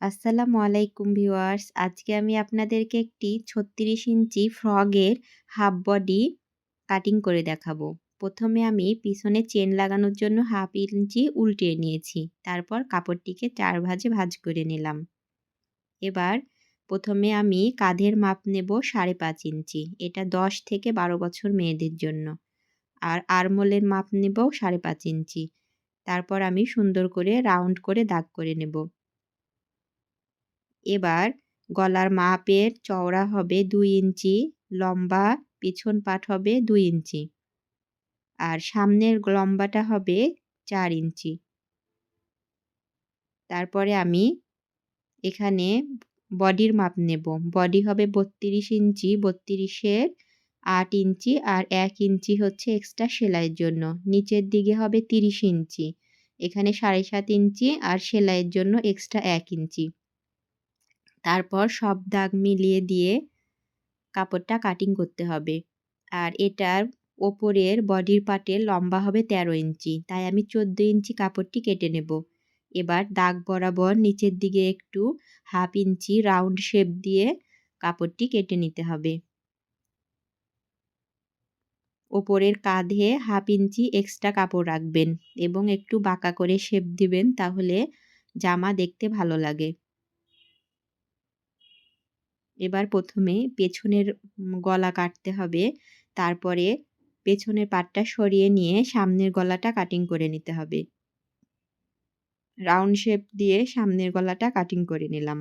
আসসালামু আলাইকুম ভিউয়ার্স। আজকে আমি আপনাদেরকে একটি ছত্রিশ ইঞ্চি ফ্রগের হাফ বডি কাটিং করে দেখাবো। প্রথমে আমি পিছনে চেন লাগানোর জন্য হাফ ইঞ্চি উল্টিয়ে নিয়েছি। তারপর কাপড়টিকে চার ভাজে ভাজ করে নিলাম। এবার প্রথমে আমি কাঁধের মাপ নেব সাড়ে পাঁচ ইঞ্চি। এটা দশ থেকে বারো বছর মেয়েদের জন্য। আর আরমোলের মাপ নেব সাড়ে পাঁচ ইঞ্চি। তারপর আমি সুন্দর করে রাউন্ড করে দাগ করে নেব। এবার গলার মাপের চওড়া হবে দুই ইঞ্চি, লম্বা পিছন পাট হবে দুই ইঞ্চি আর সামনের লম্বাটা হবে চার ইঞ্চি। তারপরে আমি এখানে বডির মাপ নেব। বডি হবে বত্রিশ ইঞ্চি, বত্রিশের আট ইঞ্চি আর এক ইঞ্চি হচ্ছে এক্সট্রা সেলাইয়ের জন্য। নিচের দিকে হবে তিরিশ ইঞ্চি, এখানে সাড়ে সাত ইঞ্চি আর সেলাইয়ের জন্য এক্সট্রা এক ইঞ্চি। তারপর সব দাগ মিলিয়ে দিয়ে কাপড়টা কাটিং করতে হবে। আর এটার ওপরের বডির পার্টের লম্বা হবে তেরো ইঞ্চি। তাই আমি চোদ্দ ইঞ্চি কাপড়টি কেটে নেব। এবার দাগ বরাবর নিচের দিকে একটু হাফ ইঞ্চি রাউন্ড শেপ দিয়ে কাপড়টি কেটে নিতে হবে। ওপরের কাঁধে হাফ ইঞ্চি এক্সট্রা কাপড় রাখবেন এবং একটু বাঁকা করে শেপ দিবেন, তাহলে জামা দেখতে ভালো লাগে। এবার প্রথমে পেছনের গলা কাটতে হবে। তারপরে পেছনের পাটটা সরিয়ে নিয়ে সামনের গলাটা কাটিং করে নিতে হবে। রাউন্ড শেপ দিয়ে সামনের গলাটা কাটিং করে নিলাম।